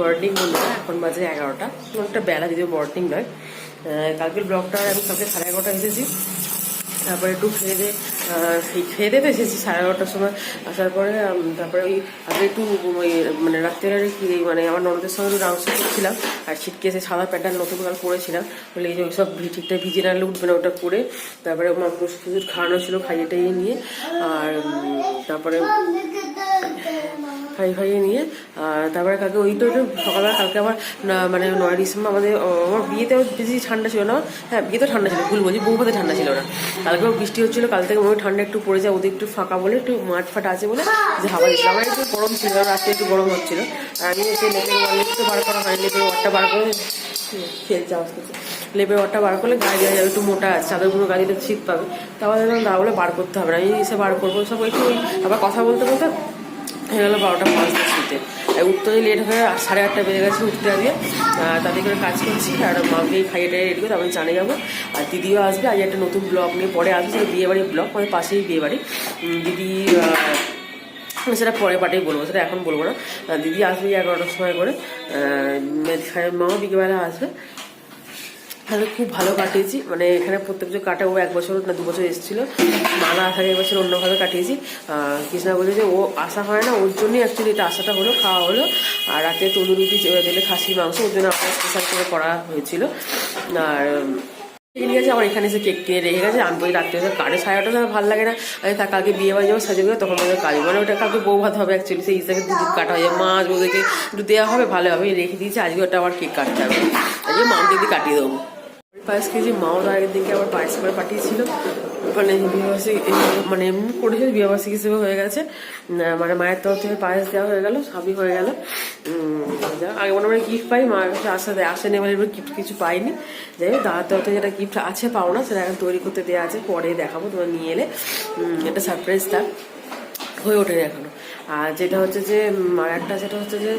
Morning বন্ধুরা এখন বাজে এগারোটা। অনেকটা বেলা, যদিও মর্নিং নয়। কালকের ব্লগটা আমি কালকে সাড়ে এগারোটা এসেছি। তারপরে একটু খেয়ে দিয়ে খেয়ে দিয়ে এসেছি সাড়ে এগারোটার সময়। আসার পরে তারপরে ওই আগে একটু, ওই মানে রাত্রেবেলা কি মানে আমার ননদের সঙ্গে একটু ডান্স করছিলাম। আর ছিটকে এসে সাদা প্যান্টার নতুন কাল পরেছিলাম। বলে এই যে ওইসব ঠিকঠাক ভিজে না উঠবে না ওটা করে তারপরে আমার ওষুধ খাওয়ানো ছিল খাইয়ে টাইয়ে নিয়ে। আর তারপরে খাই খাইয়ে নিয়ে, আর তারপরে কালকে ওই তো সকালবেলা কালকে আবার না- মানে নয় ডিসেম্বর আমাদের আমার বিয়েতেও বেশি ঠান্ডা ছিল না হ্যাঁ বিয়েতে ঠান্ডা ছিল, ভুল বলছি বউভাতে ঠান্ডা ছিল না। কালকেও বৃষ্টি হচ্ছিল, কাল থেকে মনে ঠান্ডা একটু পড়ে যায় ওদের একটু ফাঁকা বলে, একটু মাঠ ফাট আছে বলে, যে হাওয়া দিচ্ছিল আমার একটু গরম ছিল রাত্রে একটু গরম হচ্ছিল। আর আমি এসে বার করা হয়, লেপের ওয়ারটা বার করে খেলছে করছে লেপের ওয়ারটা বার করলে গায়ে গায়ে যাবে, একটু মোটা আছে চাদরগুলো দিলে শীত পাবে। তারপর না বলে বার করতে হবে না, আমি এসে বার করব, সব একটু আবার কথা বলতে বলতে হয়ে গেলো বারোটা পাঁচ দশ শুতে উঠতে লেট হয়ে সাড়ে আটটা বেজে গেছে উঠতে আগে তাদের করে কাজ করছি, আর মাকে খাইয়ে টাইয়ে রেডি করে তারপরে জানে যাব। আর দিদিও আসবে, আজ একটা নতুন ব্লগ নিয়ে পরে আসবে, সেটা বিয়ে বাড়ির ব্লগ আমাদের পাশেই বিয়েবাড়ি। দিদি সেটা পরে পাটেই বলব, সেটা এখন বলব না। দিদি আসবে এগারোটার সময় করে। মাও বিকেলবেলা আসবে। তাহলে খুব ভালো কাটিয়েছি। মানে এখানে প্রত্যেক বছর কাটে, ও এক বছর, না দু বছর এসেছিল। মানা আসার এবছর অন্যভাবে কাটিয়েছি। কৃষ্ণা বলে যে ও আসা হয় না, ওর জন্যই অ্যাকচুয়ালি এটা আসাটা হলো, খাওয়া হলো। আর রাতে তন্দুর রুটি চে- দিলে খাসি মাংস, ওর জন্য আপনার স্পেশাল করে করা হয়েছিল। আর ঠিক আছে, আমার এখানে এসে কেক কিনে রেখে গেছে। আমি ওই রাত্রে কাটে সাজাটা আমার ভালো লাগে না। আমি তা কালকে বিয়ে বাড়ি যাব সাজে তখন আমাদের কাজ মানে ওটা কালকে বউ ভাত হবে অ্যাকচুয়ালি সেই হিসাবে দুদিন কাটা হয়ে মাছ ওদেরকে একটু দেওয়া হবে, ভালো হবে। রেখে দিয়েছি, আজকে ওটা আবার কেক কাটতে হবে। আজকে মামকে দিয়ে কাটিয়ে দেবো। পায়েস কেজি মাও আগের দিনকে আবার পায়েস করে পাঠিয়েছিল। মানে বিবাহবার্ষিকী মানে এমনি করেছে বিবাহবার্ষিকী হিসেবে হয়ে গেছে। মানে মায়ের তরফ থেকে পায়েস দেওয়া হয়ে গেল, সবই হয়ে গেল। আগে মনে হয় গিফট পাই মায়ের কাছে আসা দেয় আসেনি মানে এবার গিফট কিছু পাইনি। যাই হোক, দাদার তরফ থেকে যেটা গিফট আছে পাও না সেটা এখন তৈরি করতে দেওয়া আছে, পরে দেখাবো, তোমার নিয়ে এলে। এটা সারপ্রাইজ থাক হয়ে ওঠেনি এখনও। আর যেটা হচ্ছে যে একটা যেটা হচ্ছে যে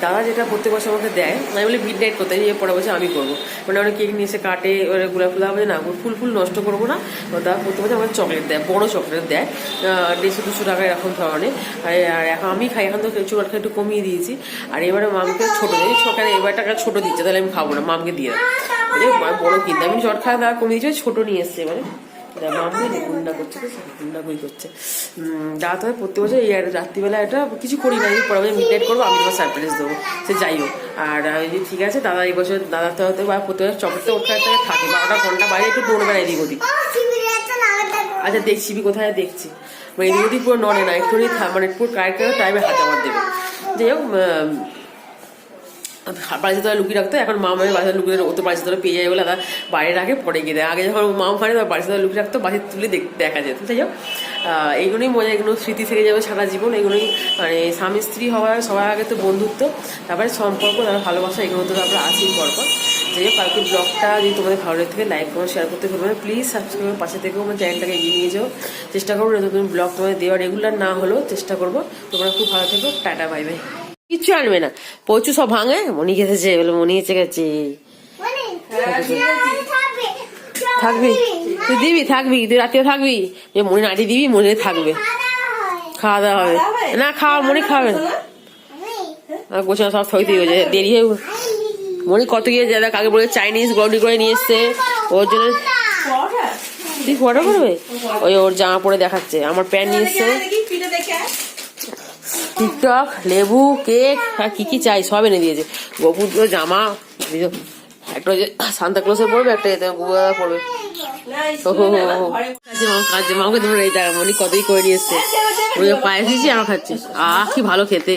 দাদা যেটা প্রত্যেক বছর আমাকে দেয় আমি বলি মিড নাইট করতে নিয়ে পরে বছর আমি করব। মানে অনেক কেক নিয়ে এসে কাটে গোলাপ ফুলা হবে না ফুল ফুল নষ্ট করব না। দাদা প্রত্যেক বছর আমাকে চকলেট দেয়, বড় চকলেট দেয়। দেড়শো, দুশো টাকা এরকম ধরনের। আর- আর এখন আমি খাই, এখন তো খাই একটু কমিয়ে দিয়েছি। আর এবারে মামকে ছোটো দিই ছোট এবার টাকা ছোটো দিচ্ছে, তাহলে আমি খাব না, মামকে দিয়ে দেয় বড় কিনতে, আমি চট খাওয়া দাওয়া কমিয়ে দিয়েছি ছোটো নিয়ে এসছে এবারে। গুন্ডা করছে গুন্ডা বই তো প্রত্যেক বছর এই রাত্রিবেলা এটা কিছু করি না, এই পরে আমি মিডনাইট করব, আমি তোমার সারপ্রাইজ দেবো। সে যাই হোক, আর আমি যে ঠিক আছে, দাদা এই বছর, দাদা তো হতে বা প্রত্যেক বছর ওর কাছ থেকে, বারোটা ঘণ্টা বাইরে একটু দৌড় বেড়াই এদিক ওদিক। আচ্ছা দেখছি বি কোথায় দেখছি? মানে এদিক ওদিক পুরো নড়ে না, একটুখানি থা- মানে পুরো কারেক্ট টাইমে হাত আমার দেবে। যাই হোক বাড়িতে তোরা লুকিয়ে রাখতো এখন মা মায়ের বাড়িতে লুকিয়ে ও তো বাড়িতে তোরা পেয়ে যায় বলে দাদা বাইরে রাখে পরে গিয়ে দেয়। আগে যখন মা মানে তখন বাড়িতে তোরা লুকিয়ে রাখতো বাড়িতে তুলে দেখা যেত। তাই আহ, এইগুলোই মজা এগুলো স্মৃতি থেকে যাবে সারা জীবন এগুলোই মানে স্বামী স্ত্রী হওয়ার সবার আগে তো বন্ধুত্ব তারপরে সম্পর্ক তারপরে ভালোবাসা এগুলো তো তারপরে আসেই পরপর। যাই হোক কালকে ব্লগটা যদি তোমাদের ভালো লেগে থাকে লাইক কমেন্ট শেয়ার করতে না। প্লিজ সাবস্ক্রাইবের পাশে থেকেও আমার চ্যানেলটাকে এগিয়ে নিয়ে যাও। চেষ্টা করব নতুন ব্লগ তোমাদের দেওয়া রেগুলার না হলেও চেষ্টা করব। তোমরা খুব ভালো থেকো। টাটা বাই বাই কিচ্ছু আনবে না। প্রচুর সব ভাঙে মনি খেতেছে বলে মনি এসে গেছে। থাকবি? তুই দিবি থাকবি তুই রাত্রে থাকবি। যে মনে নাড়ি দিবি মনে থাকবে। খাওয়া দাওয়া হবে? না খাওয়া মনে খাবে। না? সব থই দিয়ে যে দেরি হয়ে মনে কত গিয়ে দাদা কাকে বলে চাইনিজ গন্ডি করে নিয়ে এসছে। ওর জন্য তুই ফটো করবে? ওই ওর জামা পরে দেখাচ্ছে আমার প্যান্ট নিয়ে এসছে। টিকটক লেবু কেক হ্যাঁ কি কি চাই সব এনে দিয়েছে। গোপুর জামা একটা যে সান্তা ক্লসে পড়বে একটা এতে পড়বে। কাজে তোমরা এই দেখা মনি কতই করে নিয়ে এসছে। ওই যে পায়েস দিয়েছি আমার খাচ্ছি। আহ কি ভালো খেতে।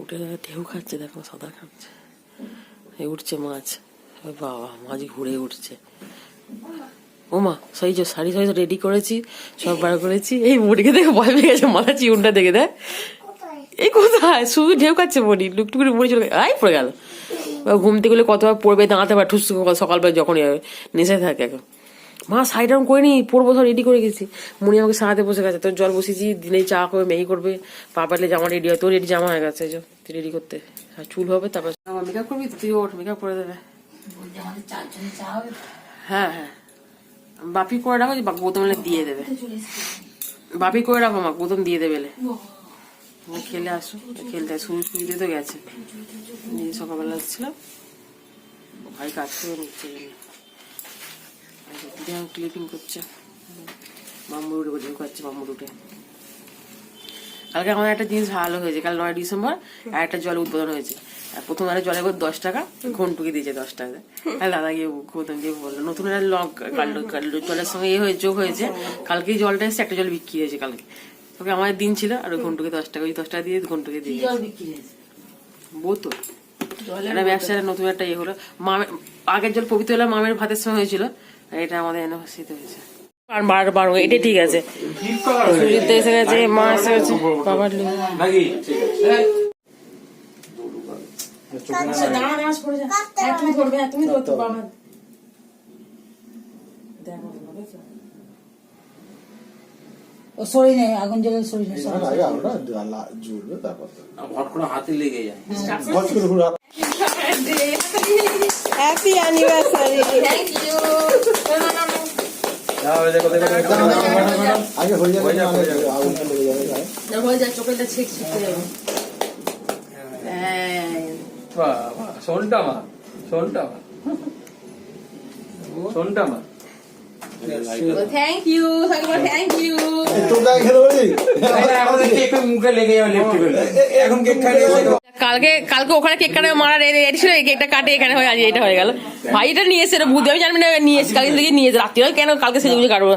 উঠে ঢেউ খাচ্ছে দেখো সাদা খাচ্ছে। উঠছে মাছ। বাবা মাছ ঘুরে উঠছে। ওমা সেই যে শাড়ি শাড়ি রেডি করেছি সব বার করেছি। এই মুড়িকে দেখে ভয় পেয়ে গেছে মাথা চিউনটা দেখে দেয় এই কোথায়? শুধু ঢেউ খাচ্ছে মনি লুকটুক মুড়ি চলে। আই পড়ে গেল। এবার ঘুম থেকে গেলে কতবার পড়বে দাঁড়াতে পারে ঠুস সকালবেলা যখনই হবে নেশে থাকে এখন। মা সাইড ডাউন করে নি পড়ব সব রেডি করে গেছি। মুনি আমাকে সাহায্যে বসে গেছে তোর জল বসেছি দিনে চা করবে মেহি করবে পা পাতলে জামা রেডি হয় তোর রেডি জামা হয়ে গেছে এই তুই রেডি করতে। আর চুল হবে তারপর মেকআপ করবি তুই ওঠ মেকআপ করে দেবে। হ্যাঁ হ্যাঁ। বাপি করে রাখো বোতলে দিয়ে দেবে। বাপি করে রাখো মা, প্রথম দিয়ে দেবে। খেলে আসো, খেলতে শুরু শুরুতে তো গেছে। সকালবেলা আসছিলাম ভাই কাজ করে নিচ্ছে ক্লিপিং করছে। মাম্মুর উঠে বলে করছে মাম্মুর উঠে কালকে আমাদের একটা জিনিস ভালো হয়েছে। কাল নয় ডিসেম্বর একটা জল উদ্বোধন হয়েছে। প্রথম আরে জলের করে দশ টাকা ঘন্টুকে দিয়েছে দশ টাকা। আর দাদা গিয়ে গৌতম গিয়ে বলল নতুন একটা লক কাটলো কাটলো। জলের সঙ্গে এ হয়ে যোগ হয়েছে। কালকেই জলটা এসে একটা জল বিক্রি হয়েছে কালকে। তোকে আমাদের দিন ছিল আর ওই ঘন্টুকে দশ টাকা ওই দশ টাকা দিয়ে ঘন্টুকে দিয়ে জল বিক্রি হয়েছে? বোতল। একটা ব্যবসার নতুন একটা ইয়ে হলো। মামের আগের জল পবিত্র হলো মামের ভাতের সঙ্গে হয়েছিল এটা আমাদের এনে হয়েছে। আর বারো বারো এটা ঠিক আছে। সুজিত এসে গেছে মা এসে গেছে। বাবার ও সরি নেই আগুন জ্বলে সরি নেই আগে আলোটা জ্বলবে তারপর তো। করে হাতে লেগে যায়। হট করে ঘুরে হ্যাপি অ্যানিভার্সারি আগে হয়ে যাবে আগুনটা লেগে যাবে হয়ে যায় চোখেটা ছিক ছিটকে যাবে। বাবা শোনটা মা শোনটা মা। শোনটা মা। থ্যাংক ইউ থ্যাংক ইউ এই গায়ে খেলে বলি? মুখে লেগে যাবে লেফট এখন কেক খাই কালকে কালকে ওখানে কেক কাটা মারা রেডি ছিল কেকটা কাটে এখানে হয়ে আজ এটা হয়ে গেল। ভাই এটা নিয়ে এসে এটা বুঝতে আমি জানি না নিয়ে এসে কালকে থেকে নিয়ে এসে রাত্রি কেন কালকে কাটবো?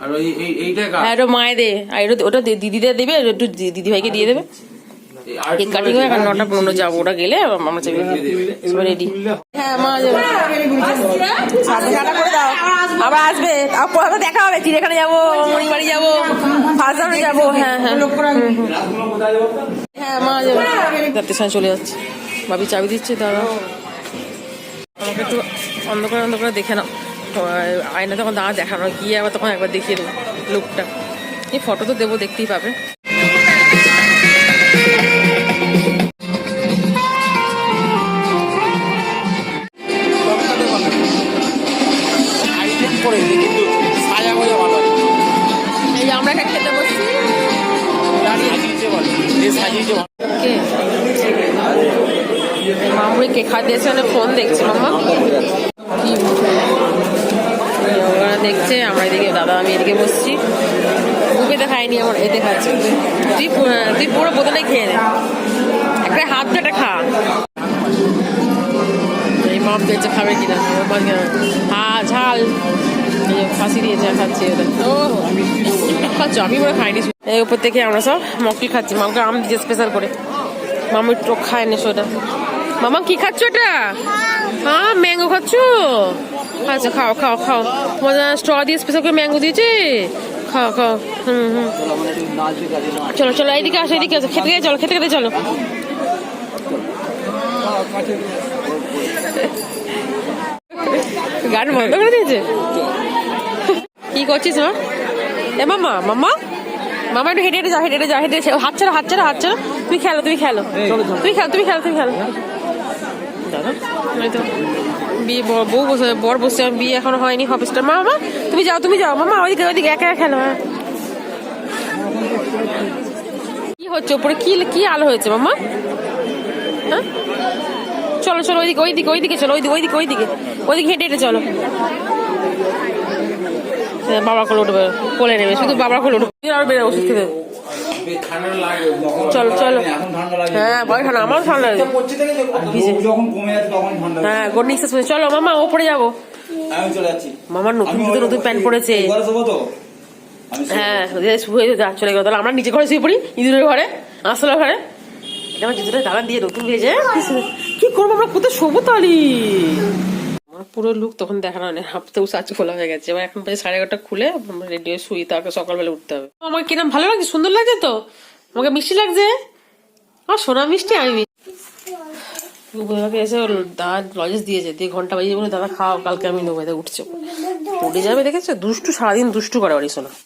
আর ওই এইটা হ্যাঁ ওটা মায়ে দে আর ওটা দিদিদের দেবে একটু দি- দিদি ভাইকে দিয়ে দেবে। কেক কাটিং হয়ে এখন নটা পনেরো যাব। ওটা গেলে আমরা যাব। রেডি হ্যাঁ মা যাবে। করে দাও। আবার আসবে। কোথাও দেখা হবে। চিড়িয়াখানা যাব মণি বাড়ি যাব। ফার্স্ট যাব। হ্যাঁ হ্যাঁ হ্যাঁ। মা যাবে। রাত্রির সময় চলে যাচ্ছে। ভাবি চাবি দিচ্ছে দাদা আমাকে একটু অন্ধকার অন্ধকার দেখে নাও। আয়না তখন দাঁড়া দেখানো। গিয়ে আবার তখন একবার দেখিয়ে দেবো লুকটা। এই ফটো তো দেবো দেখতেই পাবে। মামুনি কে খাতে এসে মানে ফোন দেখছে মামা কি ওরা দেখছে, আমরা এদিকে, দাদা, আমি এদিকে বসছি। বুকেতে খাইনি আমার এতে খাচ্ছি তুই তুই পুরো বোতলে খেয়ে নে। একটা হাত ধরে খা। এই মাম দেখছে খাবে কিনা? হ্যাঁ ঝাল। ফাঁসি দিয়েছে খাচ্ছি ওটা ও, খাচ্ছ? আমি ওরা খাইনি। এই উপর থেকে আমরা সব মকলি খাচ্ছি। মামকে আম দিয়েছে স্পেশাল করে। মামা একটু খায় না সেটা মামা কি খাচ্ছ এটা? হ্যাঁ ম্যাঙ্গো খাচ্ছ? আচ্ছা খাও খাও খাও। মজা স্ট্র দিয়ে স্পেশাল করে ম্যাঙ্গো দিয়েছে? খাও খাও। হুম হুম। চলো চলো এইদিকে আসো এইদিকে আসো। খেতে চলো খেতে খেতে চলো। গান বন্ধ করে দিয়েছে? কি করছিস মা? এ মামা মামা? মামা একটু হেঁটে হেঁটে যাও হেঁটে হেঁটে হেঁটে হেঁটে- হাত ছাড়ো হাত ছাড়ো হাত ছাড়ো। তুমি খেলো তুমি খেলো। তুমি খেলো তুমি খেলো তুমি খেলো। বিয়ে ব- বউ বসে, বর বসে আমার বিয়ে এখনও হয়নি অফিসটা মা মামা তুমি যাও তুমি যাও। মামা ওইদিকে ওইদিকে, একা খেলো হ্যাঁ কি হচ্ছে ওপরে কি কি আলো হয়েছে, মামা? হ্যাঁ? চলো চলো, ওইদিকে ওইদিকে ওইদিকে চলো, ওইদিকে ওইদিকে ওইদিকে। ওইদিকে হেঁটে হেঁটে চলো। বাবার কোলে উঠবে, কোলে নেবে, শুধু বাবার কোলে উঠবে। আর বেরো, ওষুধ খেতে। চলো চলো। হ্যাঁ বয় ঠান্ডা আমারও ঠান্ডা হ্যাঁ গোড নিক্সেস চলো মামা ওপরে যাব। মামার নতুন জুতো নতুন প্যান্ট পরেছে। হ্যাঁ শুয়ে চলে গেল। তাহলে আমরা নিচে ঘরে শুয়ে পড়ি ইঁদুরের ঘরে আসলার ঘরে। এটা আমার জুতোটা দাদা দিয়ে নতুন ভেজে। কি করব? আমরা কোথায় শোবো তাহলে? আমার পুরো লুক তখন দেখানো নেই হাফতেও সাজ খোলা হয়ে গেছে। এবার এখন প্রায় সাড়ে এগারোটা খুলে রেডি হয়ে শুই তাকে সকালবেলা উঠতে হবে। আমার কিরম ভালো লাগছে সুন্দর লাগছে তো? আমাকে মিষ্টি লাগছে? আমার সোনা মিষ্টি, আমি এসে দাদা লজেস দিয়েছে, দিয়ে ঘণ্টা বাজিয়ে বলে, দাদা, খাও, কালকে আমি নেব উঠছে। উঠে যাবে, দেখেছে? দুষ্টু সারাদিন দুষ্টু করে বাড়ি শোনা